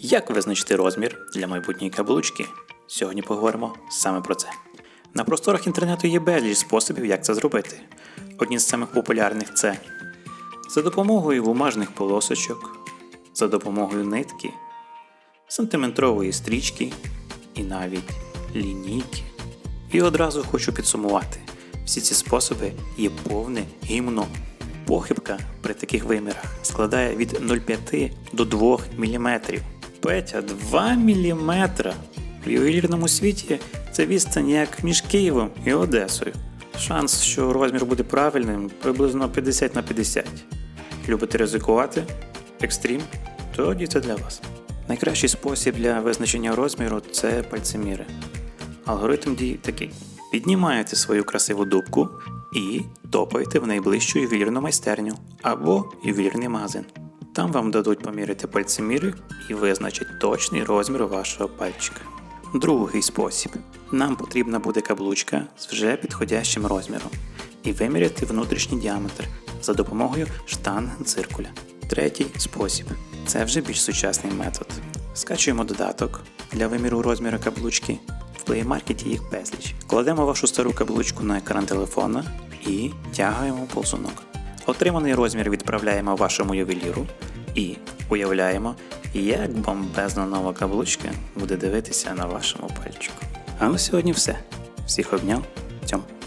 Як визначити розмір для майбутньої каблучки? Сьогодні поговоримо саме про це. На просторах інтернету є безліч способів, як це зробити. Одні з самих популярних це за допомогою бумажних полосочок, за допомогою нитки, сантиметрової стрічки і навіть лінійки. І одразу хочу підсумувати: всі ці способи є повне гімно. Похибка при таких вимірах складає від 0,5 до 2 мм. Петя 2 мм. В ювелірному світі це відстань як між Києвом і Одесою. Шанс, що розмір буде правильним, приблизно 50 на 50. Любите ризикувати? Екстрім? Тоді це для вас. Найкращий спосіб для визначення розміру це пальцеміри. Алгоритм дії такий: піднімаєте свою красиву дубку і топаєте в найближчу ювелірну майстерню або ювелірний магазин. Там вам дадуть поміряти пальцеміри і визначать точний розмір вашого пальчика. Другий спосіб: нам потрібна буде каблучка з вже підходящим розміром і виміряти внутрішній діаметр за допомогою штангенциркуля. Третій спосіб це вже більш сучасний метод. Скачуємо додаток для виміру розміру каблучки. В Play Market їх безліч. Кладемо вашу стару каблучку на екран телефона і тягаємо ползунок. Отриманий розмір відправляємо вашому ювеліру і уявляємо, як бомбезна нова каблучка буде дивитися на вашому пальчику. А на сьогодні все. Всіх обняв. Тьом.